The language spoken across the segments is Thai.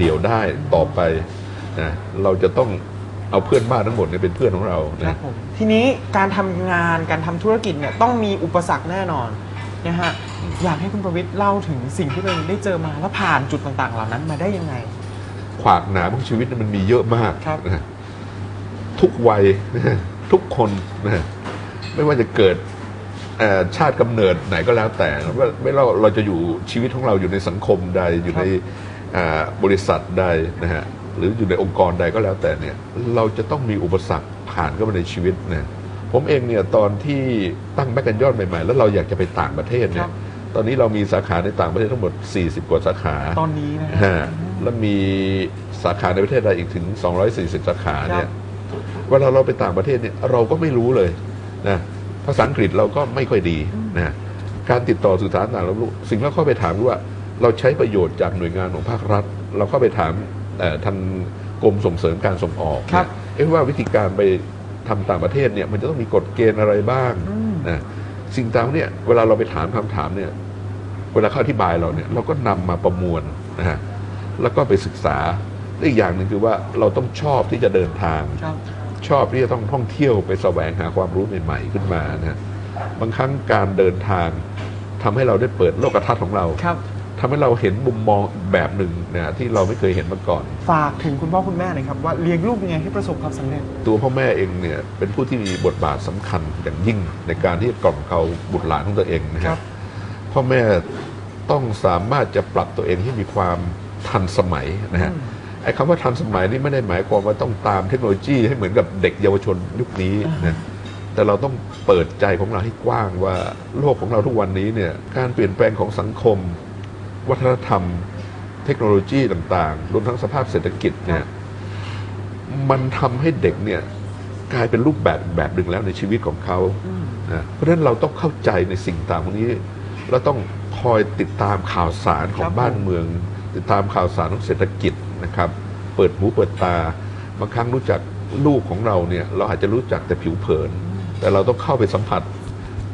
เดี่ยวได้ต่อไปนะเราจะต้องเอาเพื่อนบ้านทั้งหมดเนี่ยเป็นเพื่อนของเราครันะบผมทีนี้การทำงานการทำธุรกิจเนี่ยต้องมีอุปสรรคแน่นอนนะฮะอยากให้คุณประวิทย์เล่าถึงสิ่งที่ตัวเองได้เจอมาแล้วผ่านจุดต่างๆ เหล่านั้นมาได้ยังไง ขวากหนามของชีวิตเนี่ยมันมีเยอะมากครับ นะทุกวัย ทุกคนนะไม่ว่าจะเกิดเอ่อชาติกำเนิดไหนก็แล้วแต่ว่าไม่ว่าเราจะอยู่ชีวิตของเราอยู่ในสังคมใดอยู่ในอ่า บริษัทใดนะฮะหรืออยู่ในองค์กรใดก็แล้วแต่เนี่ยเราจะต้องมีอุปสรรคผ่านเข้ามาในชีวิตนะผมเองเนี่ยตอนที่ตั้งแมกกันยอดใหม่ๆ แล้วเราอยากจะไปต่างประเทศเนี่ครัยบตอนนี้เรามีสาขาในต่างประเทศทั้งหมด 40 กว่าสาขา ตอนนี้นะฮะแล้วมีสาขาในประเทศไทยอีกถึง 240 สาขาเนี่ยเวลาเราไปต่างประเทศเนี่ยเราก็ไม่รู้เลยนะภาษาอังกฤษเราก็ไม่ค่อยดีนะการติดต่อสื่อสารต่างเราไม่รู้สิ่งที่เราเข้าไปถามว่า เราใช้ประโยชน์จากหน่วยงานของภาครัฐ เราเข้าไปถามเอ่อทางกรมส่งเสริมการส่งออกครับเอ๊ะว่าวิธีการไปทำต่างประเทศเนี่ยมันจะต้องมีกฎเกณฑ์อะไรบ้างอืมนะสิ่งต่างเนี่ยเวลาเราไปถามคำถามเนี่ยเวลาเขาอธิบายเราเนี่ยเราก็นำมาประมวลนะฮะแล้วก็ไปศึกษาและอีกอย่างหนึ่งคือว่าเราต้องชอบที่จะเดินทางครับชอบที่จะต้องท่องเที่ยวไปแสวงหาความรู้ใหม่ๆขึ้นมานะฮะบางครั้งการเดินทางทำให้เราได้เปิดโลกทัศน์ของเราครับ ทำให้เราเห็นมุมมองอีกแบบหนึ่งนะที่เราไม่เคยเห็นมาก่อน ฝากถึงคุณพ่อคุณแม่หน่อยครับว่าเลี้ยงลูกยังไงให้ประสบความสำเร็จ ตัวพ่อแม่เองเนี่ยเป็นผู้ที่มีบทบาทสำคัญอย่างยิ่งในการที่จะกล่อมเกลาบุตรหลานของตัวเองนะคครัรับ บพ่อแม่ต้องสามารถจะปรับตัวเองให้มีความทันสมัยนะฮะอืมไอ้คำว่าทันสมัยนี่ไม่ได้หมายความว่าต้องตามเทคโนโลยีให้เหมือนกับเด็กเยาวชนยุคนี้นะแต่เราต้องเปิดใจของเราให้กว้างว่าโลกของเราทุกวันนี้เนี่ยการเปลี่ยนแปลงของสังคม วัฒนธรรม เทคโนโลยีต่างๆ รวมทั้งสภาพเศรษฐกิจเนี่ยมันทำให้เด็กเนี่ยกลายเป็นรูปแบบอีกแบบหนึ่งแล้วในชีวิตของเขานะเพราะฉะนั้นเราต้องเข้าใจในสิ่งต่างพวกนี้เราต้องคอยติดตามข่าวสารขอครังบบ้านเมือง ติดตามข่าวสารของเศรษฐกิจนะครับ เปิดหูเปิดตา บางครั้งรู้จักลูกของเราเนี่ยเราอาจจะรู้จักแต่ผิวเผิน แต่เราต้องเข้าไปสัมผัส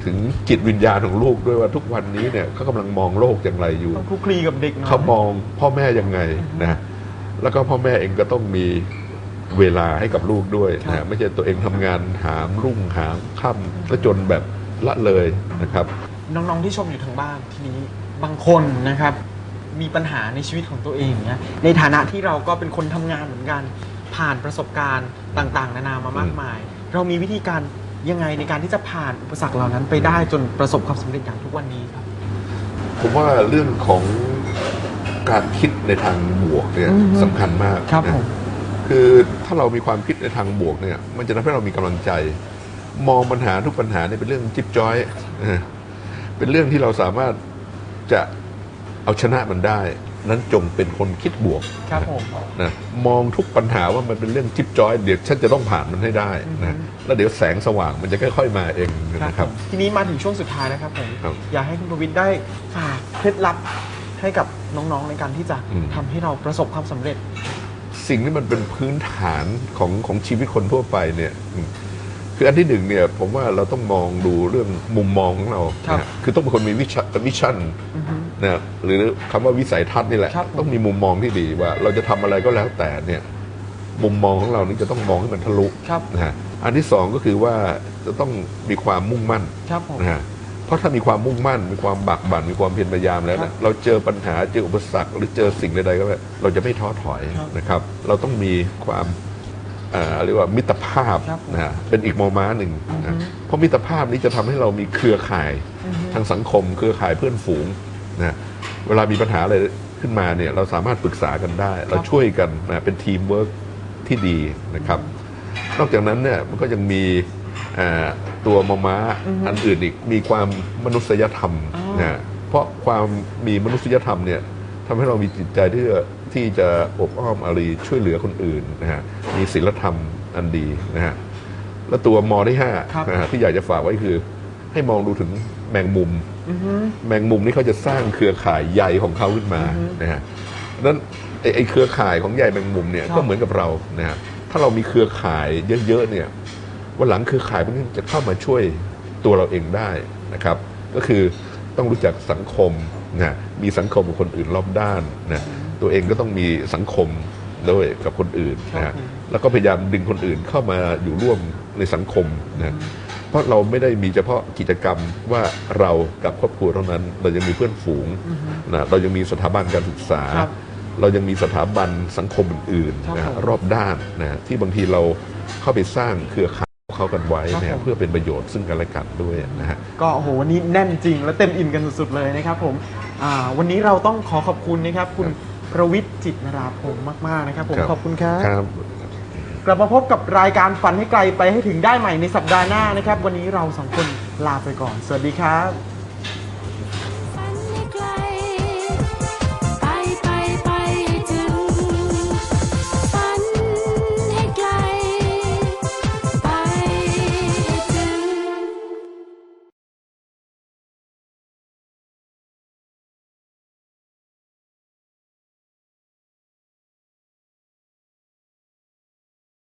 ถึงจิตวิญญาณของลูกด้วยว่าทุกวันนี้เนี่ยเขากำลังมองโลกอย่างไรอยู่ ต้องคลุกคลีกับเด็กหน่อย เขามองพ่อแม่ยังไงนะแล้วก็พ่อแม่เองก็ต้องมีเวลาให้กับลูกด้วยครันะบไม่ใช่ตัวเองทำงานหามรุ่งหามค่ำแล้วจนแบบละเลยนะครับ น้องๆที่ชมอยู่ทางบ้านทีนี้บางคนนะครับ มีปัญหาในชีวิตของตัวเองเนี่ยในฐานะที่เราก็เป็นคนทำงานเหมือนกัน ผ่านประสบการณ์ต่าง ๆ นานามามากมาย เรามีวิธีการ ยังไงในการที่จะผ่านอุปสรรคเหล่านั้นไปได้จนประสบความสำเร็จอย่างทุกวันนี้ครับ ผมว่าเรื่องของการคิดในทางบวกเนี่ยอือฮึ สำคัญมากครับนะผม คือถ้าเรามีความคิดในทางบวกเนี่ย มันจะทำให้เรามีกำลังใจ มองปัญหาทุกปัญหาเนี่ยเป็นเรื่องจิ๊บจ้อยนะเป็นเรื่องที่เราสามารถจะเอาชนะมันได้ นั้นจงเป็นคนคิดบวกครับผมนะมองทุกปัญหาว่ามันเป็นเรื่องจิ๊บจ้อย เดี๋ยวฉันจะต้องผ่านมันให้ได้อือฮึนะแล้วเดี๋ยวแสงสว่างมันจะค่อยๆมาเองครับนะครับผมทีนี้มาถึงช่วงสุดท้ายนะครับผมครับอยากให้คุณประวิทย์ได้ฝากเคล็ดลับให้กับน้องๆในการที่จะอืมทำให้เราประสบความสำเร็จ สิ่งที่มันเป็นพื้นฐานของของชีวิตคนทั่วไปเนี่ยอืมคืออันที่หนึ่งเนี่ยผมว่าเราต้องมองดูเรื่องมุมมองของเราครับนะคือต้องเป็นคนมีวิชั่นวิชั่ นอือฮึนะหรือคำว่าวิสัยทัศน์นี่แหละครับต้องมีมุมมองที่ดีว่า เราจะทำอะไรก็แล้วแต่เนี่ยมุมมองของเรานี่จะต้องมองให้มันทะลุครับนะฮะอันที่สองก็คือว่าจะต้องมีความมุ่งมั่นครับผมนะฮะเพราะถ้ามีความมุ่งมั่น มีความบักบั่นมีความเพียรพยายามแล้วครันะบเราเจอปัญหาเจออุปสรรค หรือเจอสิ่งใดๆก็แล้วเราจะไม่ท้อถอยครับนะครับ เราต้องมีความเอ่อเรียกว่ามิตรภาพครับผมนะฮะเป็นอีกมอม้าหนึ่งอือฮึนะเพราะมิตรภาพนี้จะทำให้เรามีเครือข่ายอือฮึทางสังคม เครือข่ายเพื่อนฝูง นะเวลามีปัญหาอะไรขึ้นมาเนี่ยเราสามารถปรึกษากันได้ เราช่วยกันนะเป็นทีมเวิร์กที่ดีนะครับ นอกจากนั้นเนี่ยมันก็ยังมีเอ่อตัวมอม้าอือฮึอันอื่นอีกมีความมนุษยธรรมอ๋อนะเพราะความมีมนุษยธรรมเนี่ยทำให้เรามีจิตใจที่จะที่จะอบอ้อมอารีช่วยเหลือคนอื่นนะฮะมีศีลธรรมอันดีนะฮะและตัวมอที่ห้าครับนะฮะที่อยากจะฝากไว้คือ ให้มองดูถึงแมงมุมอือฮึแมงมุมนี่เขาจะสร้างเครือข่ายใยของเขาขึ้นมาอือฮึนะฮะนั้นไอ้ไอ้เครือข่ายของใยแมงมุมเนี่ยครับก็เหมือนกับเรานะฮะถ้าเรามีเครือข่ายเยอะๆเนี่ยวันหลังเครือข่ายพวกนี้จะเข้ามาช่วยตัวเราเองได้นะครับ ก็คือต้องรู้จักสังคมนะมีสังคมกับคนอื่นรอบด้านนะตัวเองก็ต้องมีสังคมด้วยกับคนอื่นนะครัฮะบผมแล้วก็พยายามดึงคนอื่นเข้ามาอยู่ร่วมในสังคมนะ เพราะเราไม่ได้มีเฉพาะกิจกรรมว่าเรากับครอบครัวเท่านั้น เรายังมีเพื่อนฝูงอือฮึนะเรายังมีสถาบันการศึกษาครับเรายังมีสถาบันสังคมอื่นครับๆนะฮะผมรอบด้านนะที่บางทีเราเข้าไปสร้างเครือข่ายของเขากันไว้ครับนะผฮะมเพื่อเป็นประโยชน์ซึ่งกันและกันด้วยนะฮะก็โอ้โหวันนี้แน่นจริงและเต็มอิ่มกันสุดๆเลยนะครับผมอ่าวันนี้เราต้องขอขอบคุณนะครับคุณครับประวิทย์จิตนราพงศ์มาก ๆ นะครับผมครับขอบคุณครับครับ กลับมาพบกับรายการฝันให้ไกลไปให้ถึงได้ใหม่ในสัปดาห์หน้านะครับ วันนี้เราสองคนลาไปก่อน สวัสดีครับ